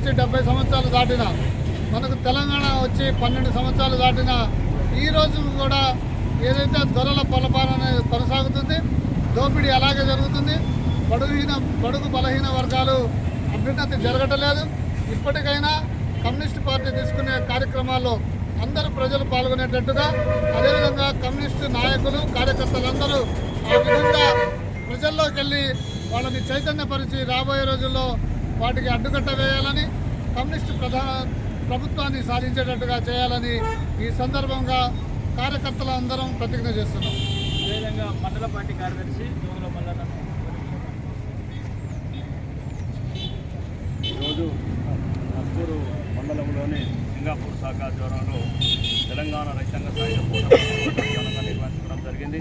వచ్చి డెబ్బై సంవత్సరాలు దాటిన మనకు తెలంగాణ వచ్చి పన్నెండు సంవత్సరాలు దాటిన ఈ రోజు కూడా ఏదైతే దొరల పొలపాలన కొనసాగుతుంది దోపిడీ అలాగే జరుగుతుంది బడుగుహీన బడుగు బలహీన వర్గాలు అభ్యున్నతి జరగటలేదు. ఇప్పటికైనా కమ్యూనిస్ట్ పార్టీ తీసుకునే కార్యక్రమాల్లో అందరూ ప్రజలు పాల్గొనేటట్టుగా అదేవిధంగా కమ్యూనిస్టు నాయకులు కార్యకర్తలందరూ ఆ విధంగా ప్రజల్లోకి వెళ్ళి వాళ్ళని చైతన్యపరిచి రాబోయే రోజుల్లో వాటికి అడ్డుకట్ట వేయాలని కమ్యూనిస్టు ప్రధాన ప్రభుత్వాన్ని సాధించేటట్టుగా చేయాలని ఈ సందర్భంగా కార్యకర్తలు అందరం ప్రతిజ్ఞ చేస్తున్నాం. అదేవిధంగా మండల పార్టీ కార్యదర్శి జోగుల మల్లన్న ఈరోజు నక్కూరు మండలంలోని సింగాపూర్ శాఖ ఆధ్వర్యంలో తెలంగాణ రైతాంగ సాయుధ పోరాటం ఘనంగా నిర్వహించడం జరిగింది.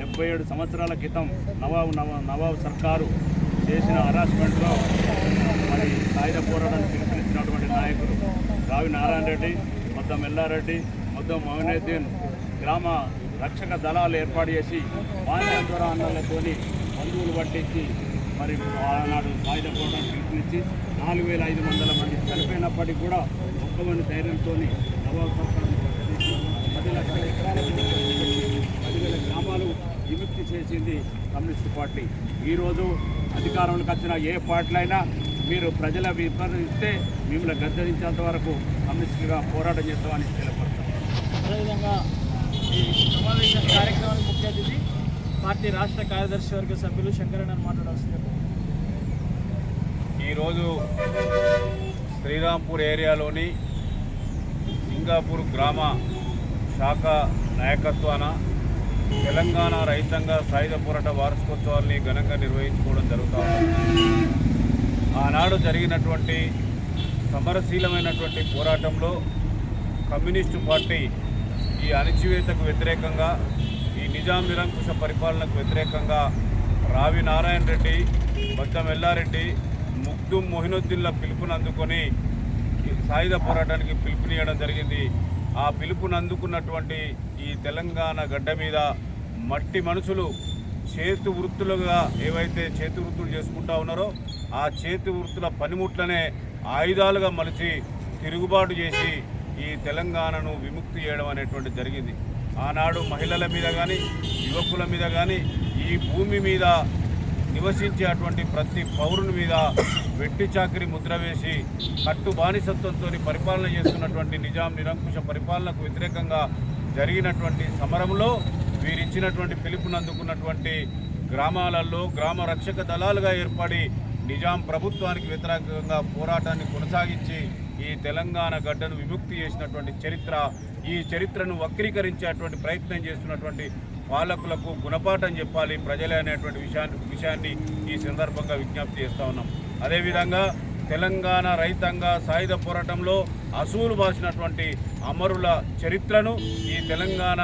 డెబ్బై ఏడు సంవత్సరాల క్రితం నవాబు నవ నవాబు సర్కారు చేసిన హరాస్మెంట్లో మరి సాయుధ పోరాటాన్ని పిలుపునిచ్చినటువంటి నాయకులు రావి నారాయణ రెడ్డి మొత్తం ఎల్లారెడ్డి మొత్తం మోహినుద్దీన్ గ్రామ రక్షక దళాలు ఏర్పాటు చేసి బాల్యం ద్వారా అన్నలతోని బంధువులు పట్టించి మరి ఆనాడు సాయుధ పోరాటాన్ని పిలుపునిచ్చి నాలుగు వేల ఐదు వందల మంది చనిపోయినప్పటికీ కూడా ఒక్క ధైర్యంతో పది లక్షల ఎకరాలకు పదివేల గ్రామాలు విముక్తి చేసింది కమ్యూనిస్ట్ పార్టీ. ఈరోజు అధికారంలోకి వచ్చిన ఏ పార్టీలైనా మీరు ప్రజల విమర్శిస్తే మిమ్మల్ని గద్దరించేంత వరకు కమ్యూనిస్టుగా పోరాటం చేస్తామని తెలియపడతాం అదేవిధంగా ఈ సమావేశ కార్యక్రమానికి ముఖ్య అతిథి పార్టీ రాష్ట్ర కార్యదర్శి వర్గ సభ్యులు శంకరన్న మాట్లాడాల్సింది. ఈరోజు శ్రీరాంపూర్ ఏరియాలోని సింగాపూర్ గ్రామ శాఖ నాయకత్వాన తెలంగాణ రైతాంగ సాయుధ పోరాట వార్షికోత్సవాల్ని ఘనంగా నిర్వహించుకోవడం జరుగుతూ ఆనాడు జరిగినటువంటి సమరశీలమైనటువంటి పోరాటంలో కమ్యూనిస్టు పార్టీ ఈ అణచివేతకు వ్యతిరేకంగా ఈ నిజాం నిరంకుశ పరిపాలనకు వ్యతిరేకంగా రావి నారాయణ రెడ్డి బద్దం ఎల్లారెడ్డి ముగ్ధుం మొహినుద్దీన్ల పిలుపుని అందుకొని సాయుధ పోరాటానికి పిలుపునియడం జరిగింది. ఆ పిలుపును అందుకున్నటువంటి ఈ తెలంగాణ గడ్డ మీద మట్టి మనుషులు చేతి వృత్తులుగా ఏవైతే చేతి వృత్తులు చేసుకుంటా ఉన్నారో ఆ చేతి వృత్తుల పనిముట్లనే ఆయుధాలుగా మలిచి తిరుగుబాటు చేసి ఈ తెలంగాణను విముక్తి చేయడం అనేటువంటి జరిగింది. ఆనాడు మహిళల మీద కానీ యువకుల మీద కానీ ఈ భూమి మీద నివసించేటువంటి ప్రతి పౌరుని మీద వెట్టి చాకరి ముద్ర వేసి కట్టు బానిసత్వంతో పరిపాలన చేస్తున్నటువంటి నిజాం నిరంకుశ పరిపాలనకు వ్యతిరేకంగా జరిగినటువంటి సమరంలో వీరిచ్చినటువంటి పిలుపును అందుకున్నటువంటి గ్రామాలలో గ్రామ రక్షక దళాలుగా ఏర్పడి నిజాం ప్రభుత్వానికి వ్యతిరేకంగా పోరాటాన్ని కొనసాగించి ఈ తెలంగాణ గడ్డను విముక్తి చేసినటువంటి చరిత్ర ఈ చరిత్రను వక్రీకరించేటువంటి ప్రయత్నం చేస్తున్నటువంటి పాలకులకు గుణపాఠం చెప్పాలి ప్రజలే అనేటువంటి విషయాన్ని విషయాన్ని ఈ సందర్భంగా విజ్ఞప్తి చేస్తూ ఉన్నాం. అదేవిధంగా తెలంగాణ రైతాంగ సాయుధ పోరాటంలో అసూలు బాసినటువంటి అమరుల చరిత్రను ఈ తెలంగాణ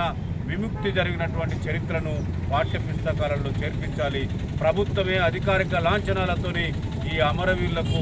విముక్తి జరిగినటువంటి చరిత్రను పాఠ్య పుస్తకాలలో చేర్పించాలి. ప్రభుత్వమే అధికారిక లాంఛనాలతోని ఈ అమరవీరులకు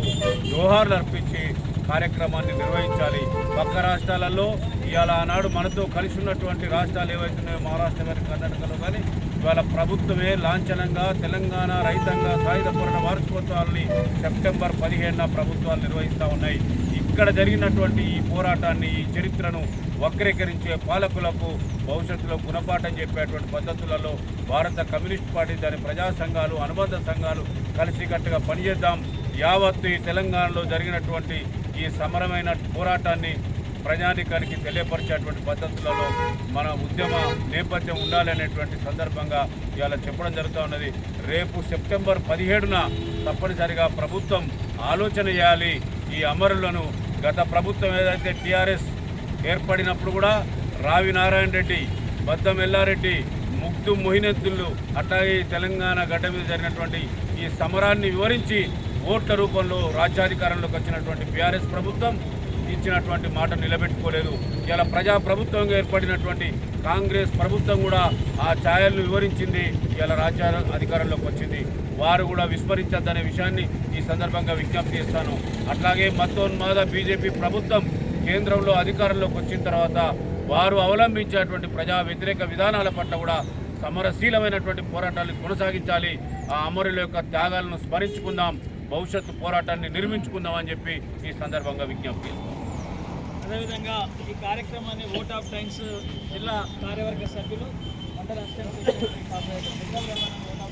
జోహార్లు అర్పించి కార్యక్రమాన్ని నిర్వహించాలి. పక్క రాష్ట్రాలలో ఇవాళ ఆనాడు మనతో కలిసి ఉన్నటువంటి రాష్ట్రాలు ఏవైతున్నాయో మహారాష్ట్ర కానీ కర్ణాటకలో కానీ ఇవాళ ప్రభుత్వమే లాంఛనంగా తెలంగాణ రైతాంగ సాయుధ పోరాట వార్షికోత్సవాలని సెప్టెంబర్ పదిహేడున ప్రభుత్వాలు నిర్వహిస్తూ ఉన్నాయి. ఇక్కడ జరిగినటువంటి ఈ పోరాటాన్ని ఈ చరిత్రను వక్రీకరించే పాలకులకు భవిష్యత్తులో గుణపాఠం చెప్పేటువంటి పద్ధతులలో భారత కమ్యూనిస్ట్ పార్టీ దాని ప్రజా సంఘాలు అనుబంధ సంఘాలు కలిసికట్టుగా పనిచేద్దాం. యావత్తు ఈ తెలంగాణలో జరిగినటువంటి ఈ సమరమైన పోరాటాన్ని ప్రజానికానికి తెలియపరిచేటువంటి పద్ధతులలో మన ఉద్యమ నేపథ్యం ఉండాలనేటువంటి సందర్భంగా ఇవాళ చెప్పడం జరుగుతూ ఉన్నది. రేపు సెప్టెంబర్ పదిహేడున తప్పనిసరిగా ప్రభుత్వం ఆలోచన చేయాలి. ఈ అమరులను గత ప్రభుత్వం ఏదైతే టీఆర్ఎస్ ఏర్పడినప్పుడు కూడా రావి నారాయణ రెడ్డి బద్దం ఎల్లారెడ్డి ముగ్ధు మొహినెత్తులు అట్లాగే తెలంగాణ గడ్డ మీద జరిగినటువంటి ఈ సమరాన్ని వివరించి ఓట్ల రూపంలో రాజ్యాధికారంలోకి వచ్చినటువంటి బీఆర్ఎస్ ప్రభుత్వం ఇచ్చినటువంటి మాట నిలబెట్టుకోలేదు. ఇలా ప్రజా ప్రభుత్వంగా ఏర్పడినటువంటి కాంగ్రెస్ ప్రభుత్వం కూడా ఆ ఛాయలను వివరించింది. ఇలా రాజ్య అధికారంలోకి వచ్చింది. వారు కూడా విస్మరించద్దనే విషయాన్ని ఈ సందర్భంగా విజ్ఞప్తి చేస్తాను. అట్లాగే మత్తోన్మాద బీజేపీ ప్రభుత్వం కేంద్రంలో అధికారంలోకి వచ్చిన తర్వాత వారు అవలంబించేటువంటి ప్రజా వ్యతిరేక విధానాల పట్ల కూడా సమరశీలమైనటువంటి పోరాటాలు కొనసాగించాలి. ఆ అమరుల యొక్క త్యాగాలను స్మరించుకుందాం. భవిష్యత్తు పోరాటాన్ని నిర్మించుకుందామని చెప్పి ఈ సందర్భంగా విజ్ఞప్తి అదేవిధంగా ఈ కార్యక్రమాన్ని ఓట్ ఆఫ్ టైమ్స్ జిల్లా కార్యవర్గ సభ్యులు మండల అసిస్టెంట్ కార్పొరేటర్